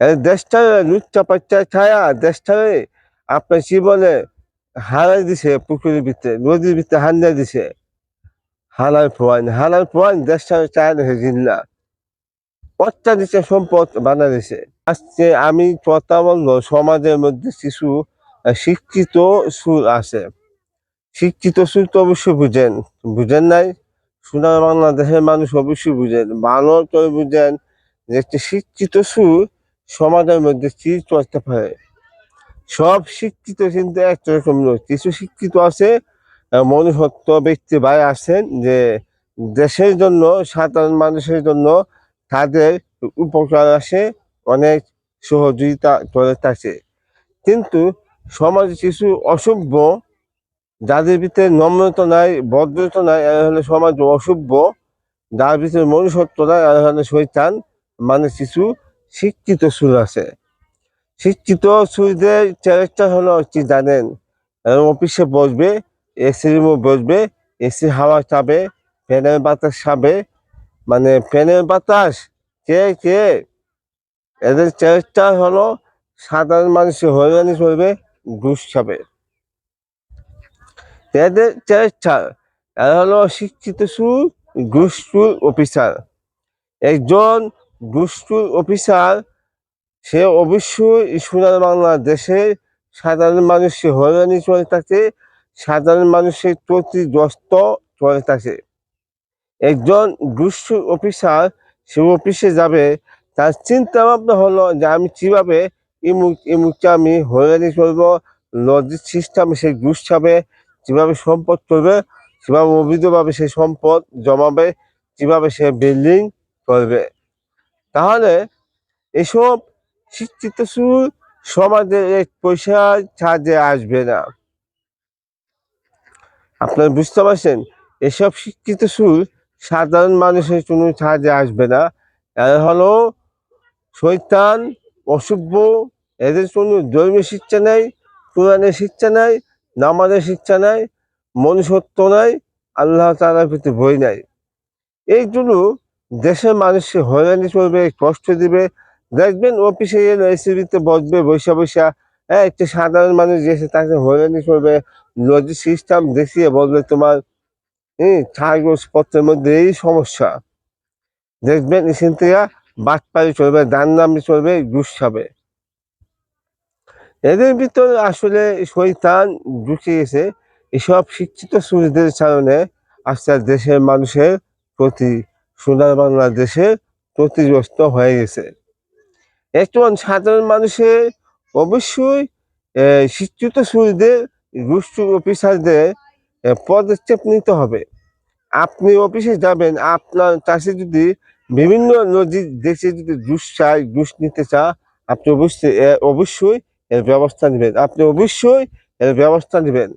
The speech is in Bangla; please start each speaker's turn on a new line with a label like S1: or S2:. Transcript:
S1: এই দেশটারে লুচ্চা পাচ্চা ছায়া দেশটারে আপনার জীবনে হারাই দিছে পুকুরের ভিতরে নদীর ভিতরে হান্ডা দিছে। হালার পোয়াইন হালার পোয়াইন দেশটারে চায় দেখে জিল্লা। অত্যাধিক সম্পদ বানা দিছে। আজকে আমি কথা বলব সমাজের মধ্যে আহ, শিক্ষিত সুর আছে। শিক্ষিত সুর তো অবশ্যই বুঝেন বুঝেন নাই? সোনার বাংলাদেশের মানুষ অবশ্যই বুঝেন ভালো করে বুঝেন যে একটি শিক্ষিত সুর সমাজের মধ্যে কি চলতে পারে। সব শিক্ষিত কিন্তু একরকম নয়। কিছু শিক্ষিত আছে মনুষ্যত্ব ব্যক্তি ভাই আছেন যে দেশের জন্য, সাধারণ মানুষের জন্য তাদের উপকার আসে, অনেক সহযোগিতা করে থাকে। কিন্তু সমাজে কিছু অসভ্য, যাদের ভিতরে নম্রতা নাই, ভদ্রতা নাই, এরা হলে সমাজ অসভ্য। যার ভিতরে মনুষ্যত্ব নাই, এরা হলে শৈতান মানে কিছু শিক্ষিত সুর আছে। শিক্ষিত সুরদের ক্যারেক্টার হলো কি জানেন অফিসে বসবে এসি রুমে বসবে এসি হাওয়া খাবে ফ্যানের বাতাস খাবে মানে ফ্যানের বাতাস, কে কে? এদের ক্যারেক্টার হলো সাধারণ মানুষের হয়রানি করবে, ঘুষ খাবে। এদের ক্যারেক্টার এরা হলো শিক্ষিত সুর ঘুষটুর অফিসার একজন ঘুষটুর অফিসার, সে অবশ্যই সোনার বাংলাদেশের সাধারণ মানুষের হয়রানি চলে থাকে, সাধারণ মানুষের ক্ষতিগ্রস্ত চলে থাকে। একজন ঘুষটুর অফিসার সে অফিসে যাবে, তার চিন্তা ভাবনা হলো যে আমি কীভাবে ইমুক ইমুককে আমি হয়রানি করব, লজিক সিস্টেম সে ঘুষ খাবে কীভাবে সম্পদ করবে, কীভাবে অবৈধভাবে সে সম্পদ জমাবে, কীভাবে সে বিল্ডিং করবে। তাহলে এসব শিক্ষিত সুর সমাজের এক পয়সা সাহায্যে আসবে না। আপনারা বুঝতে পারছেন? এসব শিক্ষিত সুর সাধারণ মানুষের কোনো সাহায্যে আসবে না। এরা হলো শৈতান অসভ্য, এদের কোনো ধর্মীয় শিক্ষা নেই, কোরআনের শিক্ষা নাই, নামাজের শিক্ষা নাই, মনুষ্যত্ব নাই, আল্লাহ তালার প্রতি বই নাই। এই জন্য দেশের মানুষকে হয়রানি করবে, কষ্ট দিবে। দেখবেন অফিসে এসিবিতে বসবে বৈশা বৈশা হ্যাঁ একটু সাধারণ মানুষ এসে তাকে হয়রানি করবে লজিক সিস্টেম দেখিয়ে বলবে তোমার হম কাগজপত্রের মধ্যে এই সমস্যা। দেখবেন এখান থেকে বাটপাড়ি চলবে, দান্নামি চলবে ঘুষ খাবে। এদের ভিতরে আসলে শৈতান ঢুকে গেছে, এসব শিক্ষিত সুরদের কারণে আস্তে দেশের মানুষের প্রতি সোনার বাংলাদেশের ক্ষতিগ্রস্ত হয়ে গেছে। একজন সাধারণ মানুষের অবশ্যই শিক্ষিত সুরদের গোষ্ঠী অফিসারদের পদক্ষেপ নিতে হবে। আপনি অফিসে যাবেন, আপনার কাছে যদি বিভিন্ন নদীর দেশে যদি ঘুষ চায় ঘুষ নিতে চা আপনি অবশ্যই অবশ্যই এর ব্যবস্থা নেবেন। আপনি অবশ্যই এর ব্যবস্থা নেবেন।